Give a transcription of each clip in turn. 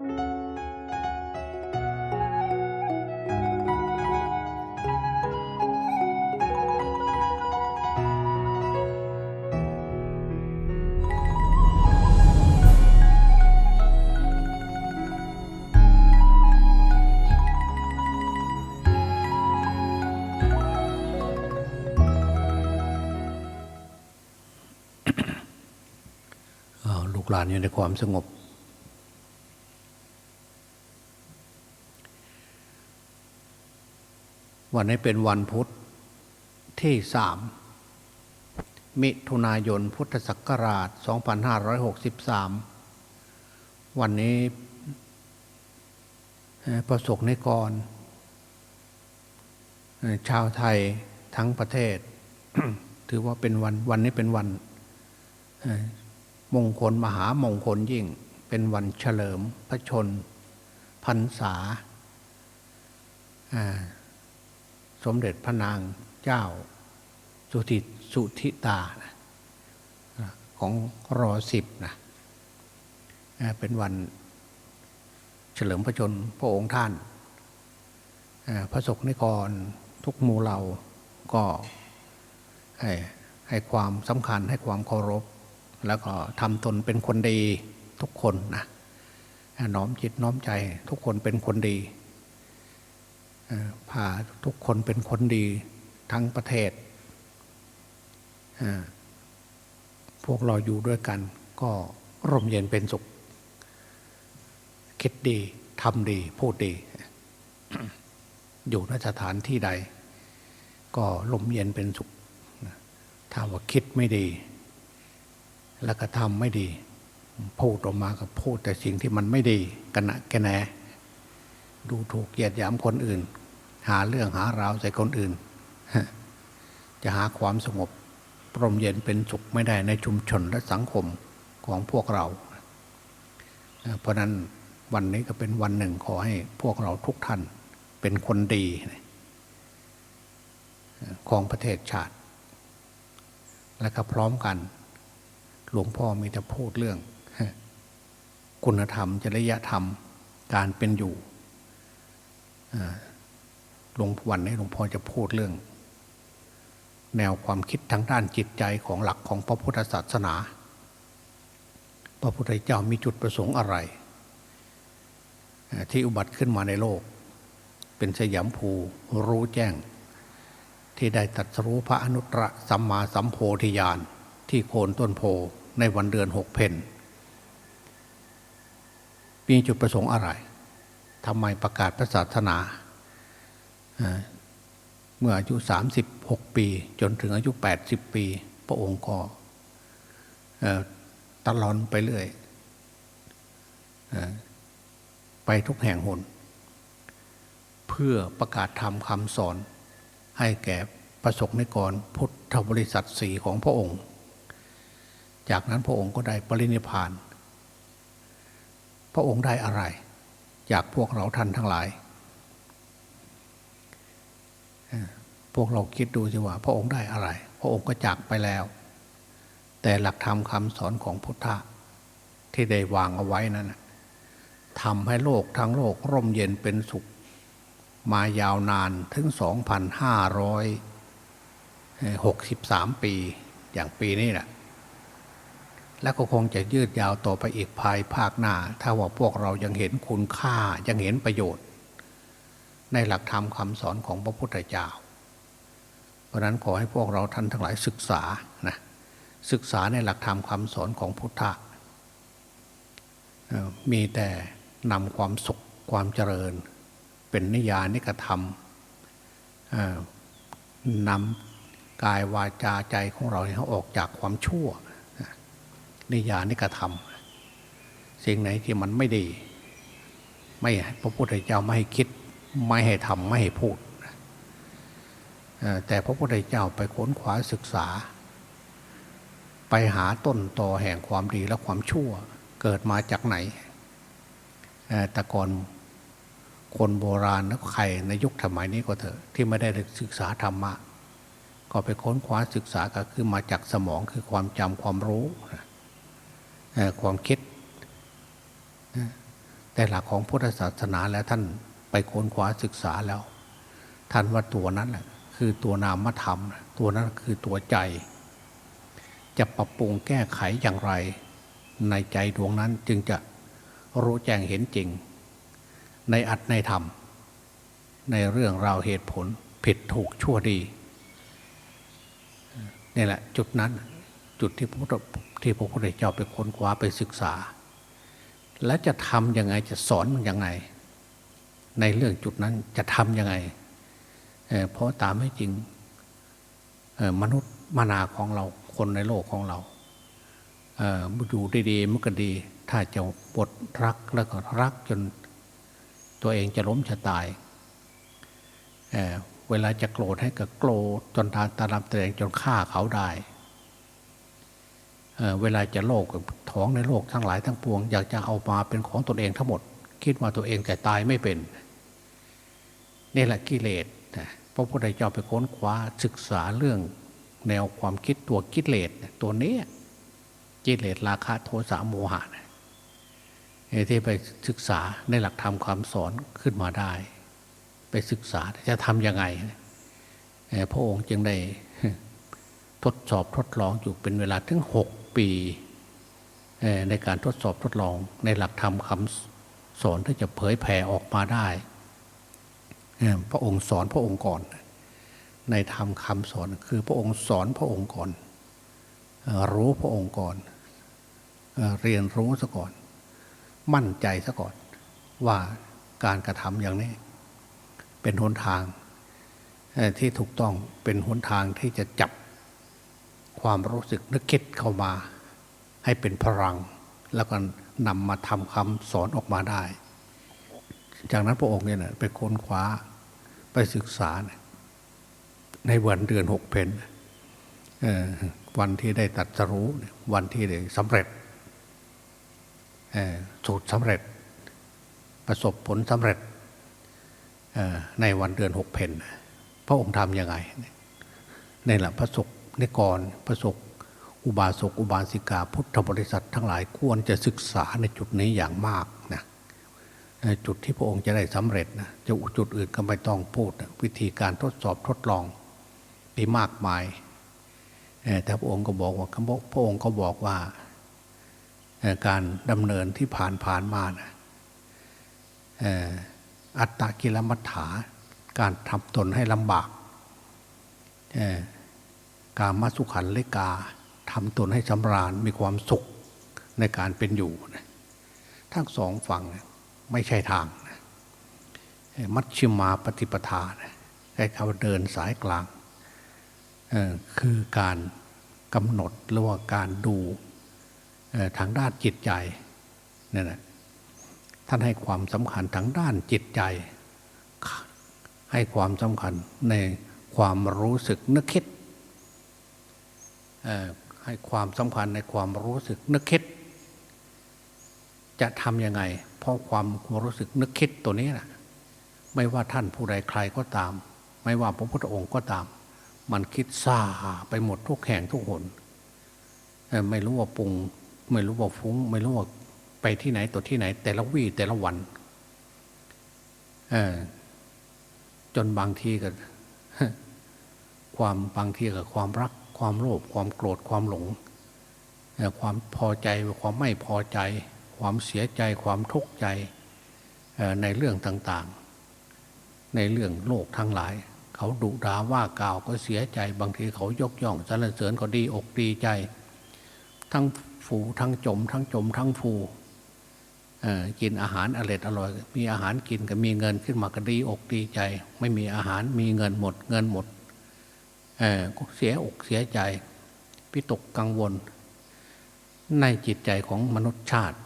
ลูกหลานอยู่ในความสงบ วันนี้เป็นวันพุธที่สามมิถุนายนพุทธศักราช 2563 วันนี้ประสบนิกร ชาวไทยทั้งประเทศ ถือว่าเป็นวันวันนี้เป็นวันมงคลมหามงคลยิ่ง เป็นวันเฉลิมพระชนพรรษา สมเด็จพระนางเจ้าสุธิสุธิตานะของรอสิบนะเป็นวันเฉลิมพระชนพระองค์ท่าน พระศกนิกรทุกหมู่เหล่าก็ให้ให้ความสำคัญให้ความเคารพ แล้วก็ทำตนเป็นคนดีทุกคนนะน้อมจิตน้อมใจทุกคนเป็นคนดี พาทุกคนเป็นคนดีทั้งประเทศ พวกเราอยู่ด้วยกัน ก็ร่มเย็นเป็นสุข คิดดีทำดี พูดดี อยู่นสถานที่ใด ก็ลมเย็นเป็นสุข ถ้าว่าคิดไม่ดี แล้วก็ทำไม่ดี พูดออกมาก็พูดแต่สิ่งที่มันไม่ดีกันนะแกแนดูถูกเหยียดหยามคนอื่น หาเรื่องหาราวใส่คนอื่น จะหาความสงบปรมเย็นเป็นสุขไม่ได้ในชุมชนและสังคมของพวกเรา เพราะนั้นวันนี้ก็เป็นวันหนึ่งขอให้พวกเราทุกท่านเป็นคนดี ของประเทศชาติ และก็พร้อมกัน หลวงพ่อมีแต่พูดเรื่อง คุณธรรมจริยธรรมการเป็นอยู่ ลวงวันนี้หลวงพ่อจะพูดเรื่อง แนวความคิดทางด้านจิตใจของหลักของพระพุทธศาสนา พระพุทธเจ้ามีจุดประสงค์อะไร ที่อุบัติขึ้นมาในโลก เป็นสยามภูรู้แจ้ง ที่ได้ตัดรู้พระอนุตตรสัมมาสัมโพธิญาณที่โคนต้นโพในวันเดือนหกเพนมีจุดประสงค์อะไรทำไมประกาศพระศาสนา เมื่ออายุ 36 ปี จนถึงอายุ 80 ปี พระองค์ก็ตลอนไปเรื่อยไปทุกแห่งหน เพื่อประกาศธรรมคำสอน ให้แก่ประสบนิกรพุทธบริษัทสีของพระองค์ จากนั้นพระองค์ก็ได้ปรินิพาน พระองค์ได้อะไร จากพวกเราท่านทั้งหลาย พวกเราคิดดูสิว่า พระองค์ได้อะไร พระองค์ก็จากไปแล้ว แต่หลักธรรมคำสอนของพุทธะที่ได้วางเอาไว้นั้นทำให้โลกทั้งโลกร่มเย็นเป็นสุข มายาวนานถึง 2,563 ปี อย่างปีนี้แหละและก็คงจะยืดยาวต่อไปอีกภายภาคหน้า ถ้าว่าพวกเรายังเห็นคุณค่ายังเห็นประโยชน์ ในหลักธรรมคำสอนของพระพุทธเจ้า เพราะนั้นขอให้พวกเราท่านทั้งหลายศึกษานะศึกษาในหลักธรรมคำสอนของพุทธะมีแต่นำความสุขความเจริญ เป็นนิยานิกระทำนำกายวาจาใจของเราให้ออกจากความชั่ว นิยานิกระทำสิ่งไหนที่มันไม่ดี ไม่พระพุทธเจ้าไม่ให้คิด ไม่ให้ทำไม่ให้พูด แต่พระพุทธเจ้าไปค้นขวาศึกษา ไปหาต้นตอแห่งความดีและความชั่วเกิดมาจากไหนแต่ก่อนคนโบราณนะใครในยุคสมัยนี้ก็เถอะที่ไม่ได้ศึกษาธรรมะ ก็ไปค้นคว้าศึกษาก็คือมาจากสมองคือความจำความรู้ความคิด แต่หลักของพุทธศาสนาแล้วท่าน ไปค้นคว้าศึกษาแล้ว ท่านว่าตัวนั้นแหละคือตัวนามธรรม ตัวนั้นคือตัวใจ จะปรับปรุงแก้ไขอย่างไร ในใจดวงนั้นจึงจะรู้แจ้งเห็นจริง ในอัตในธรรม ในเรื่องราวเหตุผลผิดถูกชั่วดีนี่แหละจุดนั้นจุดที่พระพุทธที่พระพุทธเจ้าไปค้นคว้าไปศึกษา และจะทำยังไงจะสอนมันยังไง ในเรื่องจุดนั้นจะทำยังไงเเพราะตามไม่จริงมนุษย์มานาของเราคนในโลกของเราเอออยู่ดีๆมันก็ดี ถ้าจะปวดรักแล้วก็รักจนตัวเองจะล้มจะตายเเวลาจะโกรธให้ก็โกรธจนตาตาลำแตงจนฆ่าเขาได้เเวลาจะโลกท้องในโลกทั้งหลายทั้งปวง อยากจะเอามาเป็นของตนเองทั้งหมด คิดว่าตัวเองแต่ตายไม่เป็นนี่แหละกิเลสนะพระพุทธเจ้าไปค้นคว้าศึกษาเรื่องแนวความคิดตัวกิเลสตัวนี้กิเลสราคะโทสะโมหะนะเอ่อที่ไปศึกษาในหลักธรรมคำสอนขึ้นมาได้ ไปศึกษาจะทำยังไงพระองค์จึงได้ทดสอบทดลองอยู่เป็นเวลาถึงหกปีในการทดสอบทดลองในหลักธรรมคำ สอนที่จะเผยแผ่ออกมาได้ พระองค์สอนพระองค์ก่อน ในธรรมคำสอนคือพระองค์สอนพระองค์ก่อน รู้พระองค์ก่อน เรียนรู้ซะก่อน มั่นใจซะก่อน ว่าการกระทำอย่างนี้ เป็นหนทางที่ถูกต้องเป็นหนทางที่จะจับความรู้สึกนึกคิดเข้ามา ให้เป็นพลัง แล้วก็นำมาทำคำสอนออกมาได้ จากนั้นพระองค์เนี่ยนะไปค้นคว้าไปศึกษา ในวันเดือนหกเพนเวันที่ได้ตัดสรู้วันที่ได้สำเร็จสูตรสำเร็จ ประสบผลสำเร็จในวันเดือนหกเพนพระองค์ทำยังไงในหลักพระสกนิกรพระสก อุบาสกอุบาสิกาพุทธบริษัททั้งหลายควรจะศึกษาในจุดนี้อย่างมากนะจุดที่พระองค์จะได้สำเร็จนะจะจุดอื่นก็ไม่ต้องพูดนะวิธีการทดสอบทดลองมีมากมายแต่พระองค์ก็บอกว่าคพระองค์ก็บอกว่าการดำเนินที่ผ่านผ่านมานะอัตตกิลมัฏฐาการทำตนให้ลำบากการมาสุขันเลกา ทำตนให้สำราญมีความสุขในการเป็นอยู่นะทั้งสองฝั่งไม่ใช่ทางนะมัชชิมาปฏิปทานะใช้คำว่าเดินสายกลาง คือการกำหนดหรือว่าการดูทางด้านจิตใจนั่นแหละท่านให้ความสำคัญทางด้านจิตใจ ให้ความสำคัญในความรู้สึกนึกคิด ให้ความสำคัญในความรู้สึกนึกคิด จะทำยังไง เพราะความรู้สึกนึกคิดตัวนี้นะไม่ว่าท่านผู้ใดใครก็ตาม ไม่ว่าพระพุทธองค์ก็ตาม มันคิดซาไปหมดทุกแห่งทุกหนไม่รู้ว่าปรุง ไม่รู้ว่าฟุ้ง ไม่รู้ว่าไปที่ไหนตัวที่ไหน แต่ละวี่แต่ละวันจนบางทีก็ความบางทีกับความรัก ความโลภความโกรธความหลง ความพอใจความไม่พอใจ ความเสียใจความทุกข์ใจในเรื่องต่างๆ ในเรื่องโลกทั้งหลาย เขาดุด่าว่ากล่าวก็เสียใจ บางทีเขายกย่องสรรเสริญก็ดีอกดีใจ ทั้งฟูทั้งจม ทั้งจม ทั้งฟูกินอาหารอร่อยอร่อย มีอาหารกินก็มีเงินขึ้นมาก็ดีอกดีใจ ไม่มีอาหารมีเงินหมดเงินหมด เสียอกเสียใจพิตกกังวล ในจิตใจของมนุษย์ชาติ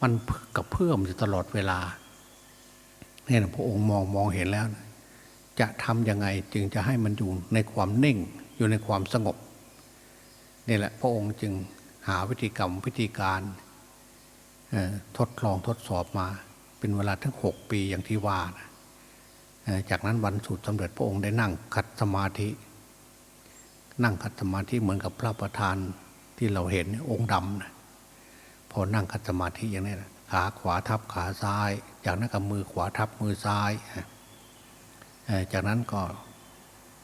มันกับเพื่อมอยู่ตลอดเวลาเนี่ยนะพระองค์มองมองเห็นแล้วนะจะทำยังไงจึงจะให้มันอยู่ในความนิ่งอยู่ในความสงบนี่แหละพระองค์จึงหาวิธีกรรมวิธีการทดลองทดสอบมา เป็นเวลาทั้งหกปีอย่างที่ว่านะ จากนั้นวันสุดสำเร็จพระองค์ได้นั่งขัดสมาธิ นั่งขัดสมาธิเหมือนกับพระประธานที่เราเห็นองค์ดำนะพอนั่งขัดสมาธิอย่างนี้นะขาขวาทับขาซ้าย จากนั้นก็มือขวาทับมือซ้าย จากนั้นก็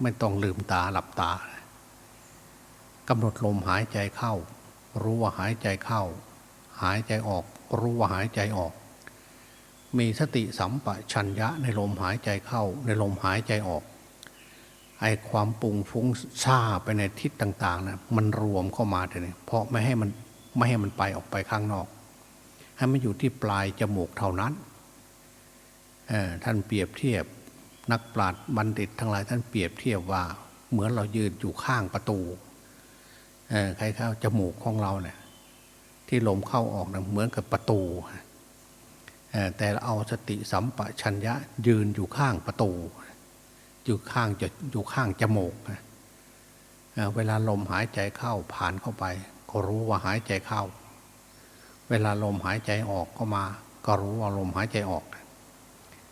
ไม่ต้องลืมตาหลับตากำหนดลมหายใจเข้า รู้ว่าหายใจเข้า หายใจออก รู้ว่าหายใจออก มีสติสัมปชัญญะในลมหายใจเข้าในลมหายใจออก ไอความปุงฟุ้งซ่าไปในทิศต่างๆนะมันรวมเข้ามาเลยเพราะไม่ให้มันไม่ให้มันไปออกไปข้างนอก ให้มันอยู่ที่ปลายจมูกเท่านั้นท่านเปรียบเทียบนักปราชญ์บัณฑิตทั้งหลายท่านเปรียบเทียบว่าเหมือนเรายืนอยู่ข้างประตูใครเข้าจมูกของเราเนี่ยที่ลมเข้าออกนะเหมือนกับประตู แต่เราเอาสติสัมปชัญญะยืนอยู่ข้างประตู อยู่ข้างจะอยู่ข้างจมูกเวลาลมหายใจเข้าผ่านเข้าไป ก็รู้ว่าหายใจเข้า เวลาลมหายใจออกเข้ามา ก็รู้ว่าลมหายใจออก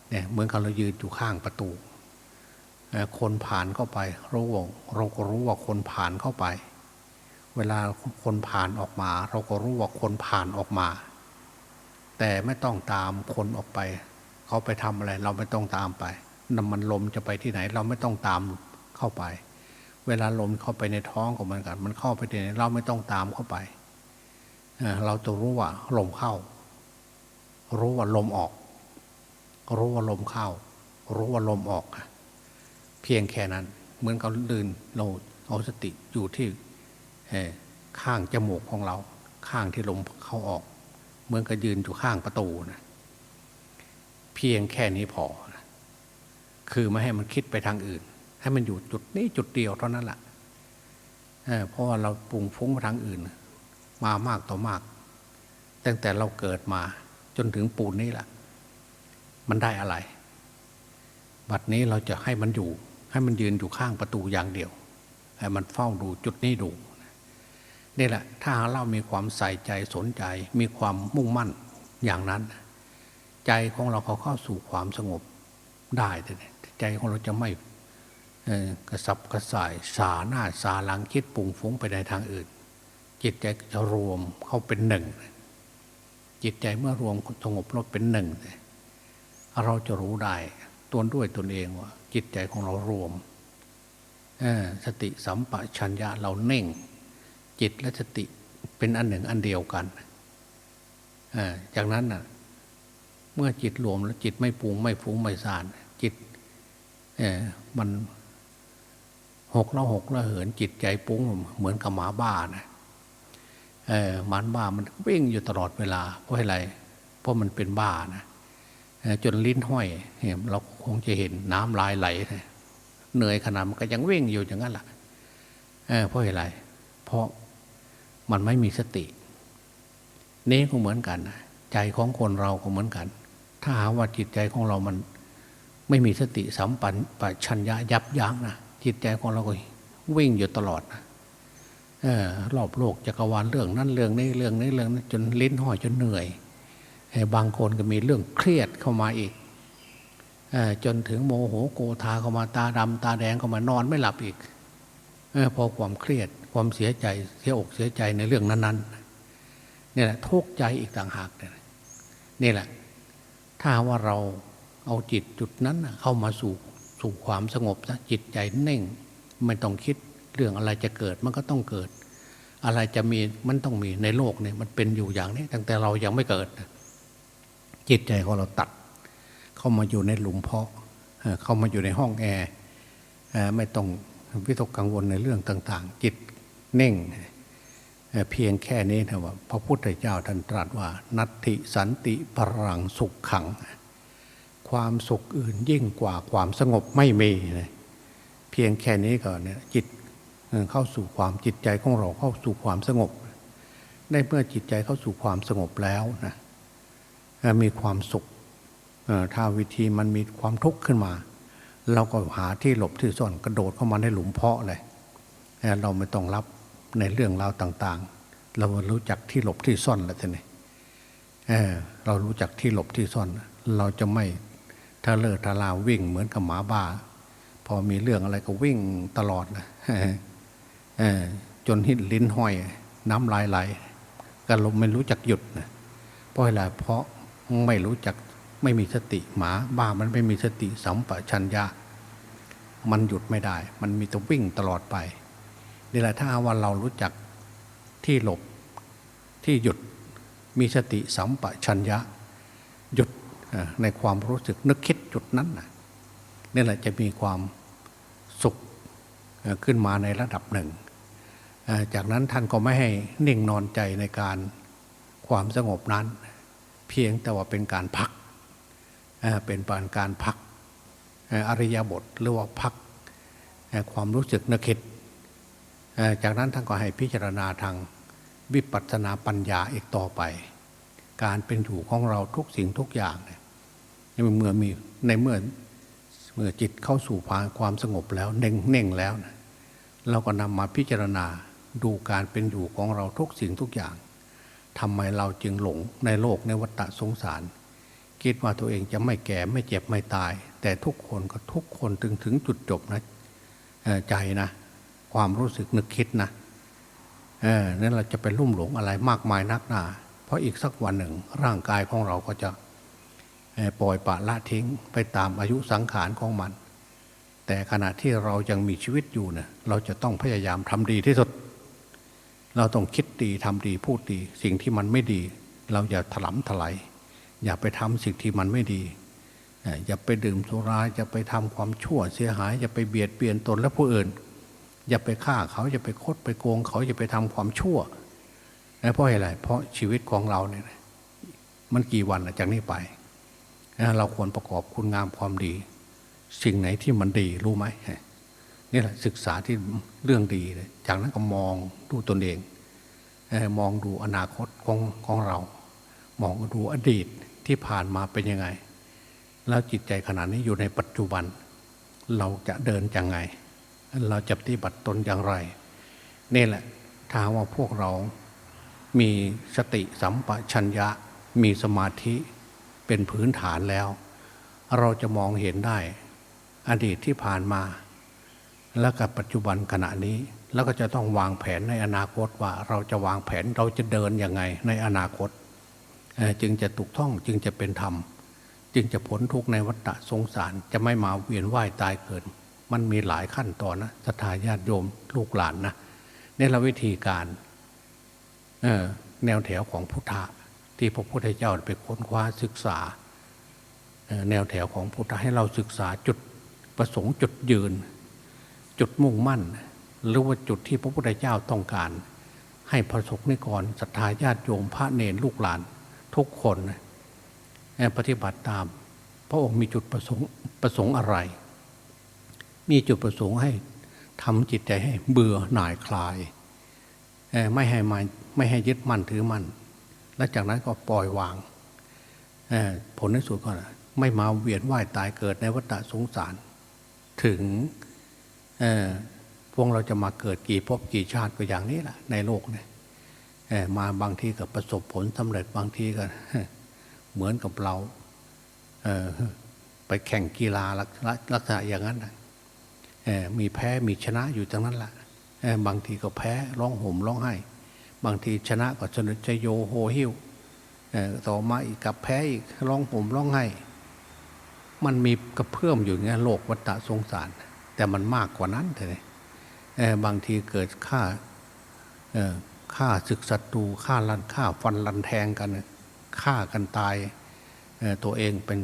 เนี่ยเหมือนกับเรายืนอยู่ข้างประตูคนผ่านเข้าไปรู้ว่าเราก็รู้ว่าคนผ่านเข้าไป เวลาคนผ่านออกมา เราก็รู้ว่าคนผ่านออกมา แต่ไม่ต้องตามคนออกไป เขาไปทำอะไร เราไม่ต้องตามไปน้ำมันลมจะไปที่ไหน เราไม่ต้องตามเข้าไป เวลาลมเข้าไปในท้องของมันกันมันเข้าไปที่ไหนเราไม่ต้องตามเข้าไปเอ่อเราจะรู้ว่าลมเข้า รู้ว่าลมออก รู้ว่าลมเข้า รู้ว่าลมออก เพียงแค่นั้น เหมือนกับลืนเราเอาสติอยู่ที่ข้างจมูกของเรา ข้างที่ลมเข้าออก เหมือนกับยืนอยู่ข้างประตูนะเพียงแค่นี้พอนะคือไม่ให้มันคิดไปทางอื่น ให้มันอยู่จุดนี้จุดเดียวเท่านั้นแหละเอ่อเพราะว่าเราปรุงฟุ้งไปทางอื่น มามากต่อมาก ตั้งแต่เราเกิดมาจนถึงปูนนี้แหละมันได้อะไร บัดนี้เราจะให้มันอยู่ ให้มันยืนอยู่ข้างประตูอย่างเดียว ให้มันเฝ้าดูจุดนี้ดู นี่แหละ ถ้าเรามีความใส่ใจสนใจ มีความมุ่งมั่นอย่างนั้น ใจของเราเขาเข้าสู่ความสงบได้แต่ใจของเราจะไม่กระสับกระส่ายสาหน้าสาหลังคิดปรุงฟุ้งไปในทางอื่น จิตใจจะรวมเข้าเป็นหนึ่ง จิตใจเมื่อรวมสงบลดเป็นหนึ่ง เราจะรู้ได้ตัวด้วยตนเองว่า จิตใจของเรารวมสติสัมปชัญญะเราเน่ง จิตและสติเป็นอันหนึ่งอันเดียวกันจากนั้นน่ะ เมื่อจิตรวมแล้วจิตไม่ปรุงไม่ฟุ้งไม่ซ่าน จิตมันหกแล้วหกแล้วเหินจิตใจปุ้งเหมือนกับหมาบ้านะเออหมันบ้ามันวิ่งอยู่ตลอดเวลา เพราะอะไร เพราะมันเป็นบ้านะจนลิ้นห้อยเราคงจะเห็นน้ำลายไหลเหนื่อยขนาดมันก็ยังวิ่งอยู่อย่างนั้นแหละเพราะอะไร เพราะ มันไม่มีสติ นี่ก็เหมือนกันนะใจของคนเราก็เหมือนกัน ถ้าหาว่าจิตใจของเรามันไม่มีสติสัมปันปชัญญะยับยั้งนะจิตใจของเราก็วิ่งอยู่ตลอดนะออรอบโลกจักรวาลเรื่องนั้นเรื่องนี้เรื่องนี้เรื่องนั้นจนลิ้นห้อยจนเหนื่อยบางคนก็มีเรื่องเครียดเข้ามาอีกอจนถึงโมโหโกธาเข้ามาตาดำตาแดงเข้ามานอนไม่หลับอีก เออพอความเครียดความเสียใจเสียอกเสียใจในเรื่องนั้นๆนี่แหละทุกข์ใจอีกต่างหากเนี่ยนี่แหละ ถ้าว่าเราเอาจิตจุดนั้นเข้ามาสู่สู่ความสงบนะจิตใจเน่งไม่ต้องคิดเรื่องอะไรจะเกิดมันก็ต้องเกิด อะไรจะมีมันต้องมีในโลกเนี่ยมันเป็นอยู่อย่างนี้ตั้งแต่เรายังไม่เกิด จิตใจของเราตัด เข้ามาอยู่ในหลุมเพาะเข้ามาอยู่ในห้องแอร์ไม่ต้อง วิตกกังวลในเรื่องต่าง ๆ จิตเน่งเพียงแค่นี้นะว่า พระพุทธเจ้าท่านตรัสว่า นัตติสันติปรังสุขขัง ความสุขอื่นยิ่งกว่าความสงบไม่มีนะเพียงแค่นี้ก็เนี่ยจิตเข้าสู่ความจิตใจของเราเข้าสู่ความสงบ ได้เมื่อจิตใจเข้าสู่ความสงบแล้วนะมีความสุขถ้าวิธีมันมีความทุกข์ขึ้นมา เราก็หาที่หลบที่ซ่อนกระโดดเข้ามาในหลุมเพาะเลยเราไม่ต้องรับในเรื่องราวต่างๆ เรารู้จักที่หลบที่ซ่อนแล้วทีนี้เอ่เรารู้จักที่หลบที่ซ่อน เราจะไม่ทะเลอะทะลาวิ่งเหมือนกับหมาบ้า พอมีเรื่องอะไรก็วิ่งตลอดนะจนหินลิ้นห้อย น้ำลายไหลก็ลมไม่รู้จักหยุดนะเพราะอะไรเพราะไม่รู้จัก ไม่มีสติหมาบ้ามันไม่มีสติสัมปชัญญะ มันหยุดไม่ได้ มันมีแต่วิ่งตลอดไปนี่แหละถ้าว่าเรารู้จักที่หลบที่หยุดมีสติสัมปชัญญะ หยุดในความรู้สึกนึกคิดจุดนั้นนะนี่แหละจะมีความสุขขึ้นมาในระดับหนึ่ง จากนั้นท่านก็ไม่ให้นิ่งนอนใจในการความสงบนั้น เพียงแต่ว่าเป็นการพัก เอ่อเป็นการพักอริยบทหรือว่าพักความรู้สึกนึกคิด จากนั้นท่านก็ให้พิจารณาทางวิปัสสนาปัญญาอีกต่อไป การเป็นอยู่ของเราทุกสิ่งทุกอย่างเนี่ยในเมื่อมีในเมื่อเมื่อจิตเข้าสู่ภาวะความสงบแล้วเน่งเน่งแล้วนะเราก็นำมาพิจารณาดูการเป็นอยู่ของเราทุกสิ่งทุกอย่างทำไมเราจึงหลงในโลกในวัฏสงสาร คิดว่าตัวเองจะไม่แก่ไม่เจ็บไม่ตาย แต่ทุกคนก็ทุกคนถึงถึงจุดจบนะใจนะ ความรู้สึกนึกคิดนะเออนั่นเราจะไปลุ่มหลงอะไรมากมายนักหนาเพราะอีกสักวันหนึ่งร่างกายของเราก็จะปล่อยปละละทิ้งไปตามอายุสังขารของมัน แต่ขณะที่เรายังมีชีวิตอยู่เนี่ยเราจะต้องพยายามทำดีที่สุด เราต้องคิดดีทำดีพูดดี สิ่งที่มันไม่ดี เราอย่าถลำถลาย อย่าไปทำสิ่งที่มันไม่ดี อย่าไปดื่มสุราอย่าไปทำความชั่วเสียหาย อย่าไปเบียดเบียนตนและผู้อื่น อย่าไปฆ่าเขาอย่าไปคดไปโกงเขาอย่าไปทำความชั่วนะเพราะอะไรเพราะชีวิตของเราเนี่ยมันกี่วันจากนี้ไป เราควรประกอบคุณงามความดี สิ่งไหนที่มันดีรู้ไหมนี่แหละศึกษาที่เรื่องดีเลยจากนั้นก็มองดูตนเอง มองดูอนาคตของของเรา มองดูอดีต ที่ผ่านมาเป็นยังไง แล้วจิตใจขณะนี้อยู่ในปัจจุบัน เราจะเดินยังไง เราจะปฏิบัติตนอย่างไร นี่แหละถ้าว่าพวกเรามีสติสัมปชัญญะมีสมาธิเป็นพื้นฐานแล้ว เราจะมองเห็นได้ อดีตที่ผ่านมา แล้วกับปัจจุบันขณะนี้แล้วก็จะต้องวางแผนในอนาคตว่าเราจะวางแผนเราจะเดินยังไงในอนาคต จึงจะถูกต้องจึงจะเป็นธรรม จึงจะพ้นทุกข์ในวัฏสงสารจะไม่มาเวียนว่ายตายเกิด มันมีหลายขั้นตอนนะศรัทธาญาติโยมลูกหลานนะนี่ละวิธีการแนวแถวของพุทธะที่พระพุทธเจ้าไปค้นคว้าศึกษา แนวแถวของพุทธะให้เราศึกษาจุดประสงค์จุดยืน จุดมุ่งมั่น หรือว่าจุดที่พระพุทธเจ้าต้องการ ให้ประสบนิกรศรัทธาญาติโยมพระเนรลูกหลาน ทุกคนปฏิบัติตาม พระองค์มีจุดประสงค์ประสงค์อะไร มีจุดประสงค์ให้ทำจิตใจให้เบื่อหน่ายคลาย ไม่ให้มาไม่ให้ยึดมั่นถือมั่น และจากนั้นก็ปล่อยวาง ผลในสุดก็ไม่มาเวียนว่ายตายเกิดในวัฏสงสาร ถึงพวกเราจะมาเกิดกี่ภพกี่ชาติก็อย่างนี้แหละในโลกเนี่ย มาบางทีก็ประสบผลสำเร็จบางทีก็เหมือนกับเราไปแข่งกีฬาลักษณะอย่างนั้นเอ่อมีแพ้มีชนะอยู่ตรงนั้นแหละเออบางทีก็แพ้ร้องห่มร้องไห้ บางทีชนะก็ชนชโยโฮหิวเออต่อมาอีกกับแพ้อีกร้องห่มร้องไห้ มันมีกระเพื่อมอยู่อย่างเงี้ยโลกวัฏสงสาร แต่มันมากกว่านั้นเลยเออบางทีเกิดฆ่าเออ ฆ่าศึกศัตรูฆ่าลันฆ่าฟันลันแทงกันฆ่ากันตายตัวเองเป็น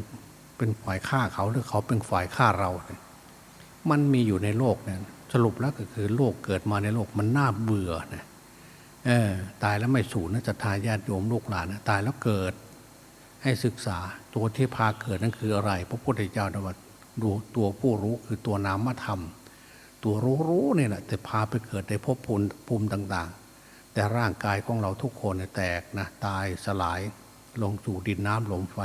เป็นฝ่ายฆ่าเขาหรือเขาเป็นฝ่ายฆ่าเรา มันมีอยู่ในโลกเนี่ยสรุปแล้วก็คือโลกเกิดมาในโลกมันน่าเบื่อนะเออตายแล้วไม่สูญนะจะทายาติโยมลูกหลานนะตายแล้วเกิดให้ศึกษาตัวที่พาเกิดนั่นคืออะไร พระพุทธเจ้าตรัสดูตัวผู้รู้คือตัวนามธรรม ตัวรู้รู้เนี่ยแหละแต่พาไปเกิดในภพภูมิภูมิต่างๆ แต่ร่างกายของเราทุกคนเนี่ยแตกนะตายสลายลงสู่ดินน้ำลมไฟ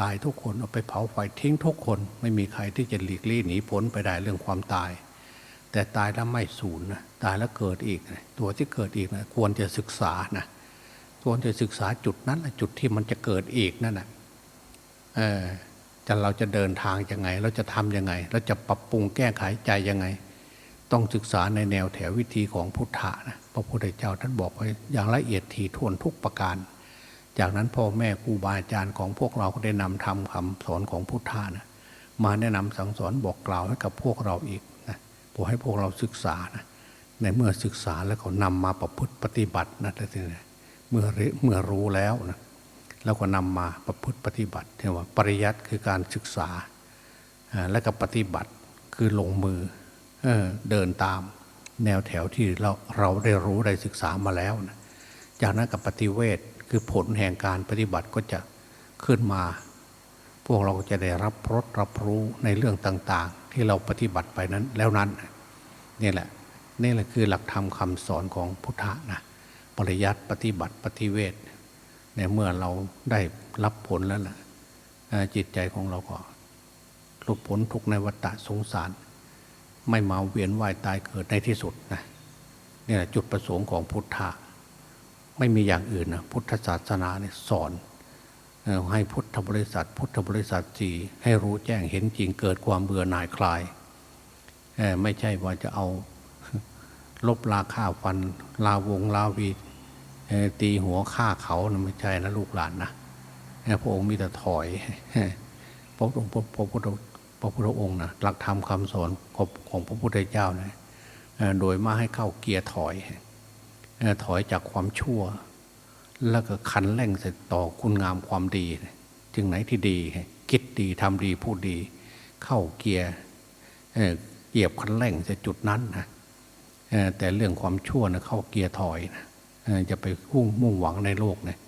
ตายทุกคนเอาไปเผาไฟทิ้งทุกคน ไม่มีใครที่จะหลีกลี่หนีพ้นไปได้เรื่องความตาย แต่ตายแล้วไม่สูญนะตายแล้วเกิดอีกนะตัวที่เกิดอีกนะควรจะศึกษานะควรจะศึกษาจุดนั้นนะจุดที่มันจะเกิดอีกนั่นนะเออจะเราจะเดินทางยังไง เราจะทำยังไง เราจะปรับปรุงแก้ไขใจยังไง ต้องศึกษาในแนวแถววิธีของพุทธะนะ พระพุทธเจ้าท่านบอกไว้อย่างละเอียดถี่ถ้วนทุกประการ จากนั้นพ่อแม่ครูบาอาจารย์ของพวกเราก็ได้นำธรรมคำสอนของพุทธานะมาแนะนำสั่งสอนบอกกล่าวให้กับพวกเราอีกนะบอกให้พวกเราศึกษานะในเมื่อศึกษาแล้วก็นำมาประพฤติปฏิบัตินะทีนี้เมื่อเมื่อรู้แล้วนะแล้วก็นำมาประพฤติปฏิบัติเรียกว่าปริยัติคือการศึกษาและก็ปฏิบัติคือลงมือเอเดินตาม แนวแถวที่เราเราได้รู้ได้ศึกษามาแล้วนะจากนั้นกับปฏิเวทคือผลแห่งการปฏิบัติก็จะขึ้นมา พวกเราก็จะได้รับรสรับรู้ในเรื่องต่างๆ ที่เราปฏิบัติไปนั้นแล้วนั้นนี่แหละนี่แหละคือหลักธรรมคำสอนของพุทธะนะปริยัติปฏิบัติปฏิเวทในเมื่อเราได้รับผลแล้วล่ะจิตใจของเราก็หลุดพ้นทุกในวัฏสงสาร ไม่มาเวียนว่ายตายเกิดในที่สุดนะนี่แหละจุดประสงค์ของพุทธะไม่มีอย่างอื่นนะพุทธศาสนาเนี่ยสอนให้พุทธบริษัท พุทธบริษัทจีให้รู้แจ้งเห็นจริงเกิดความเบื่อหน่ายคลายไม่ใช่ว่าจะเอาลบลาฆ่าฟัน ลาวงลาวีตีหัวฆ่าเขานะไม่ใช่นะลูกหลานนะพระองค์มีแต่ถอยพระองค์พระพุทธ ระพุทธองค์นะหลักธรรมคำสอนของพระพุทธเจ้านะโดยมาให้เข้าเกียร์ถอย ถอยจากความชั่ว แล้วก็คันแร่งใส่ต่อคุณงามความดีจึงไหนที่ดี คิดดีทำดีพูดดี เข้าเกียร์เหยียบคันแร่งใส่จุดนั้นนะแต่เรื่องความชั่วนะเข้าเกียร์ถอยนะจะไปพุ่งมุ่งหวังในโลกเนี่ย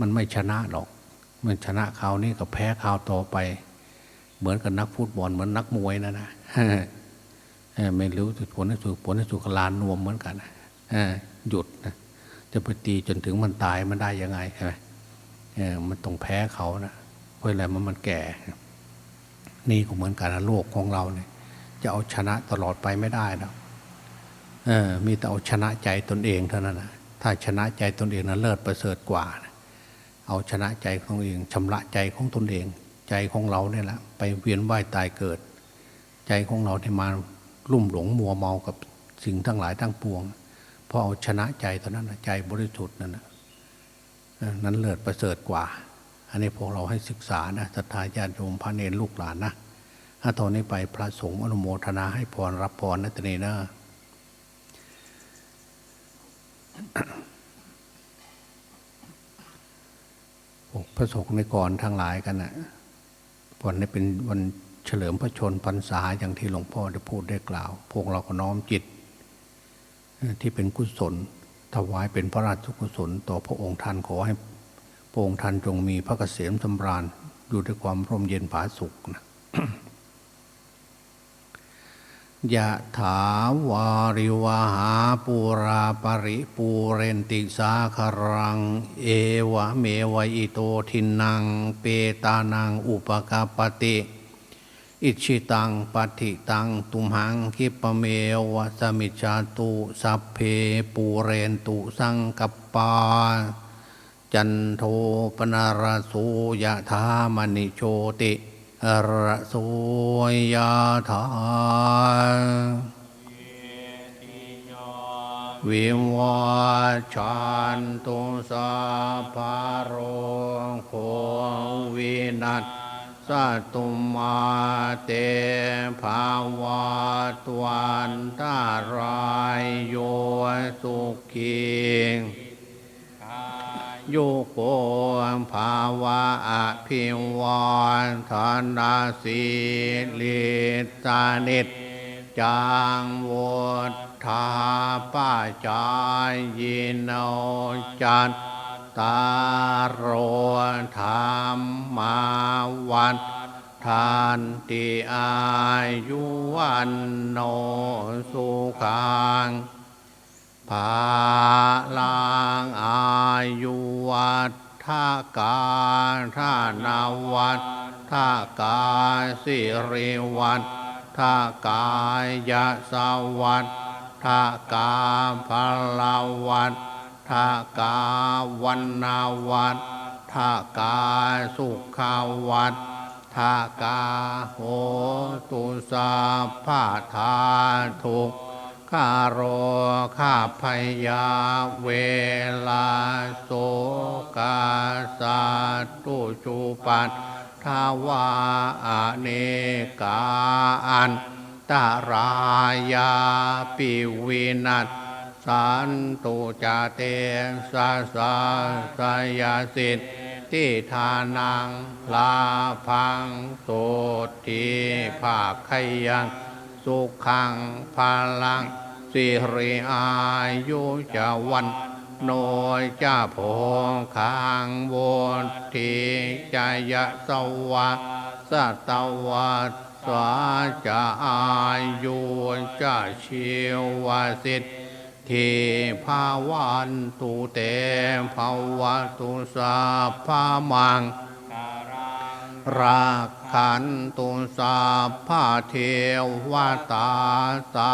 มันไม่ชนะหรอก มันชนะคราวนี้ก็แพ้คราวต่อไป เหมือนกับนักฟุตบอลเหมือนนักมวยนะนะไม่รู้ผลที่สุดผลที่สุดกลานนวมเหมือนกันหยุดนะจะไปตีจนถึงมันตายมันได้ยังไงใช่ไหมมันต้องแพ้เขานะเพราะอะไรมันมันแก่ นี่ก็เหมือนกันนะโลกของเราเนี่ย จะเอาชนะตลอดไปไม่ได้นะมีแต่เอาชนะใจตนเองเท่านั้นนะถ้าชนะใจตนเองนะเลิศประเสริฐกว่านะเอาชนะใจของเองชำระใจของตนเอง ใจของเราเนี่ยแหละไปเวียนว่ายตายเกิด ใจของเราที่มาลุ่มหลงมัวเมากับสิ่งทั้งหลายทั้งปวงพอเอาชนะใจตอนนั้นใจบริสุทธิ์นั่นนะนั้นเลิศประเสริฐกว่า อันนี้พวกเราให้ศึกษานะศรัทธาญาติโยมพระเนรลูกหลานนะถ้าตอนนี้ไปพระสงฆ์อนุโมทนาให้พรรับพรนะตนีนะพระสงฆ์ในก่อนทั้งหลายกันนะ วันนี้เป็นวันเฉลิมพระชนพรรษาอย่างที่หลวงพ่อได้พูดได้กล่าว พวกเราก็น้อมจิต ที่เป็นกุศลถวายเป็นพระราชกุศล ต่อพระองค์ท่านขอให้พระองค์ท่านจงมีพระเกษมสำราญอยู่ด้วยความร่มเย็นผาสุขนะ ยะถาวาริวหาปูราปริปูเรนติสาคารัง เอวะเมวะอิโตทินัง เปตานังอุปกาปติ อิชิตังปฏิตังตุมหังคิปเมวะสมิจาตุสัพเพปูเรนตุสังกปา จันโทปนารโสยะธามณิโชติ ระโสยะธาวิวัชันตุสัพพโรโควินัสสตุมาเตภาวะตวันตารายโยสุขี โยโกภาวะอภิวันธนาสีลิตานิจจังวุฒาป้าจายยินโนจันตารโรธรรมมาวันทานติอายุวันโนสุขังภาลังอายุ วัฏทากาธานาวัฏทากาสิริวัฏทากายะสวัฏทากาพลาวัฏทากาวันนาวัฏทากาสุขาวัฏทากาโหตุสาพาธาทุก กาโรข้าพยาเวลาโสกาสาตุจุปัตทาวาอเนกาอันตารายาปิวินัสสันตุจาเตสาสาสยาสิทธิทานังลาพังโสติภาคขยังสุขังพลัง สิริอายุจะวันโนยจะโพคังโวทีจายะสวะสตตวัสสาจะอายุจะชีวสิทธิภาวันตุเตภาวะตุสาภามังรัก ขันตุสาพาเทวตาสา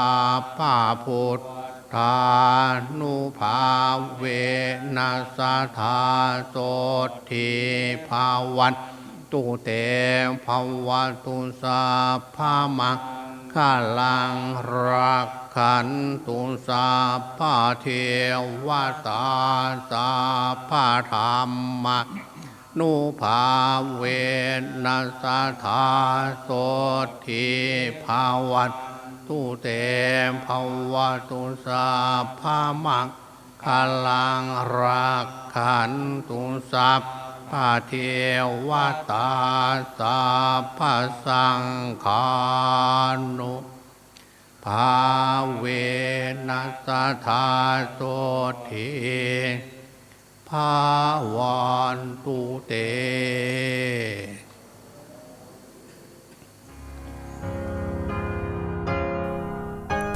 พาพุทธานุภาเวนัสธาโสทีภาวัน ตุเตภาวตุสาพามังขาลังรักขันตุสาพาเทวตาสาพาธรรมะ นุภาเวนัสธาโสทีภาวัตตุเตภาวะตุสาภามังคาลังรักขันตุสัพพาเทวตาสาพาสังฆานุภาเวนัสธาโสทีภาวันตุเต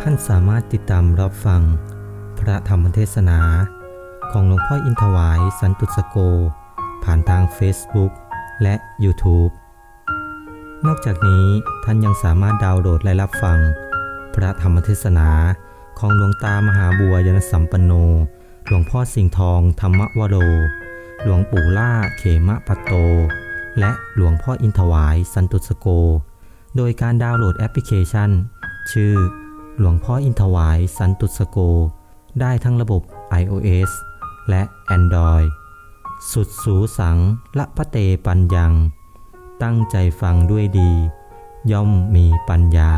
ท่านสามารถติดตามรับฟัง พระธรรมเทศนา ของหลวงพ่ออินทวายสันตุสโก ผ่านทาง Facebook และ YouTube นอกจากนี้ท่านยังสามารถดาวน์โหลดและรับฟัง พระธรรมเทศนาของหลวงตามหาบัวยนสัมปันโน หลวงพ่อสิงห์ทองธรรมวโร หลวงปู่ล่าเขมะปัตโต และหลวงพ่ออินทวายสันตุสโก โดยการดาวน์โหลดแอปพลิเคชัน ชื่อ หลวงพ่ออินทวายสันตุสโก ได้ทั้งระบบ iOS และ Android สุดสูสังละพะเตปัญญัง ตั้งใจฟังด้วยดี ย่อมมีปัญญา